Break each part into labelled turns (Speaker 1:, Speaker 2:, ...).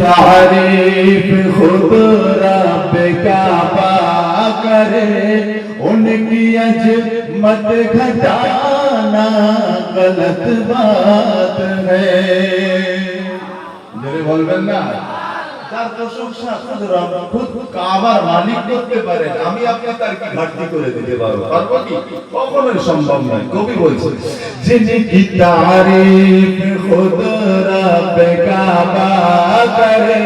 Speaker 1: तारीफ खुद रब का पा करे उनकी अजमत घटाना गलत बात है
Speaker 2: मेरे बोल ना তার প্রশংসা শুধু রব খুদ কাবার মালিক করতে পারেন আমি আপনি তার কি ঘাটতি করে দিতে পারবো পারবো কি কখনোই সম্ভব নয় কবি বলছে
Speaker 1: जिनकी तारीफ खुद रब काबा करे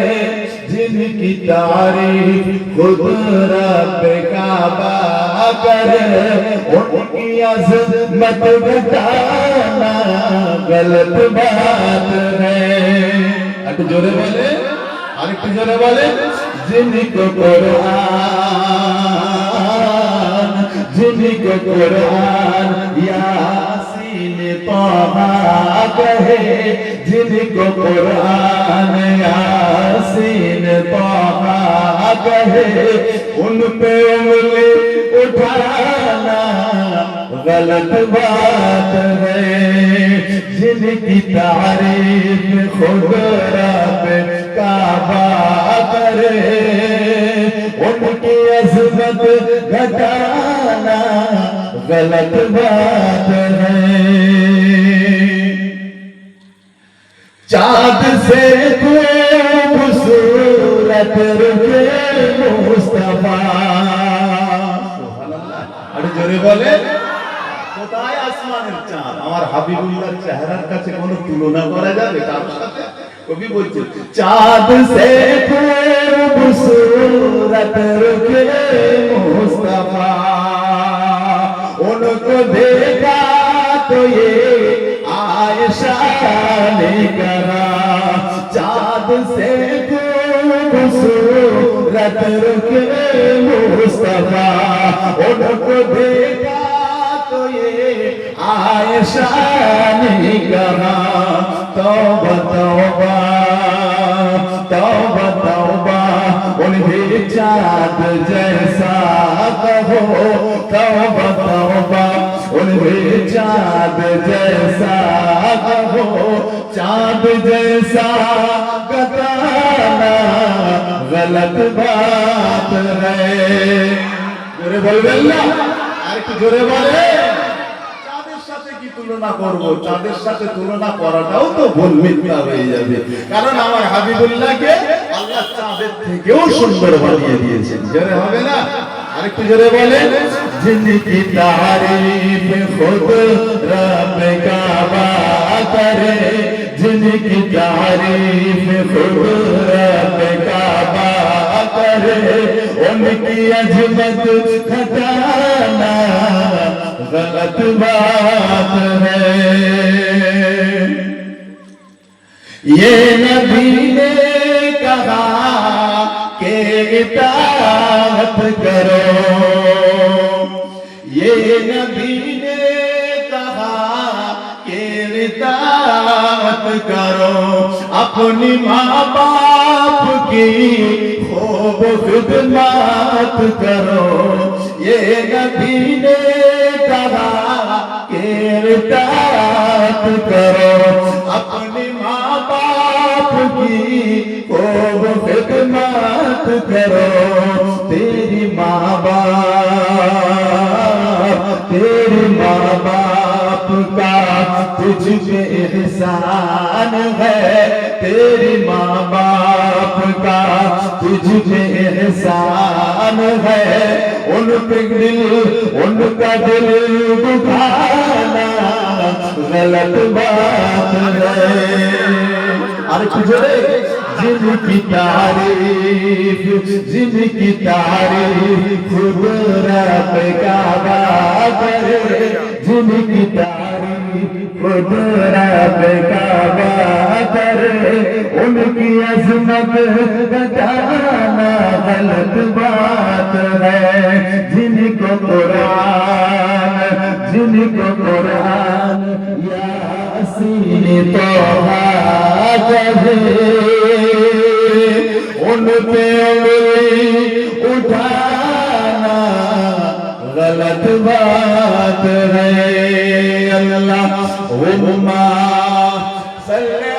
Speaker 1: जिनकी तारीफ खुद रब काबा करे उनकी अजमत घटाना गलत बात है একটু জোরে বলে আরেকটু জোরে বলে जिनको कुरान जिनको कुरान यासीन तोहा कहे जिनको कुरान यासीन तोहा कहे उन पे उंगली उठाना गलत बात है जिनकी तारीफ खुद रब अजमत घटाना गलत बात है चाँद से खूबसूरत रुके मुस्तफा
Speaker 2: আরে জোরে বলে কোথায় আসমানের চাঁদ আমার হাবিবুল্লাহর চেহারার কাছে কোনো তুলনা করা যাবে কার সাথে بھی بولتے
Speaker 1: چاند سے خوبصورت رکھے مصطفیٰ۔ ان کو دیکھا تو یہ عائشہ نے کرا چاند سے پھر خوبصورت رکھے مصطفیٰ۔ ان کو دیکھا تو یہ عائشہ نے کرا تو بتاؤ चाँद जैसा कहो तौबा तौबा उन्हें चाँद जैसा कहो चाँद जैसा बताना गलत बात है জোরে বলবেন না আর একটু জোরে বলে
Speaker 2: চাঁদের সাথে কি তুলনা করব চাঁদের সাথে তুলনা করাটাও তো ভুল মিথ্যা হয়ে যাবে কারণ আমার হাবিবুল্লাহকে تاری میں خود زندگی تاری میں
Speaker 1: خود رابطے ان کی غلط بات یہ کہ اطاعت کرو۔ یہ نبی نے کہا کہ اطاعت کرو۔ اپنی ماں باپ کی خوب خدمات کرو۔ یہ نبی نے کہا کہ اطاعت کرو۔ करो तेरी माँ बाप तेरी माँ बाप का तुझ पे एहसान है तेरी माँ बाप का तुझ पे एहसान है उन पे दिल उनका दिल दुखाना गलत बात है और जोड़े जिनकी तारीफ जिनकी तारीफ खुद रब काबा करे जिनकी तारीफ खुद रब काबा करे उनकी अजमत बताना गलत बात है जिनको कुरान जिनको कुरान यासीन तोहा कहे उन पे उठाना गलत बात है अल्लाह उम्मा सल्ले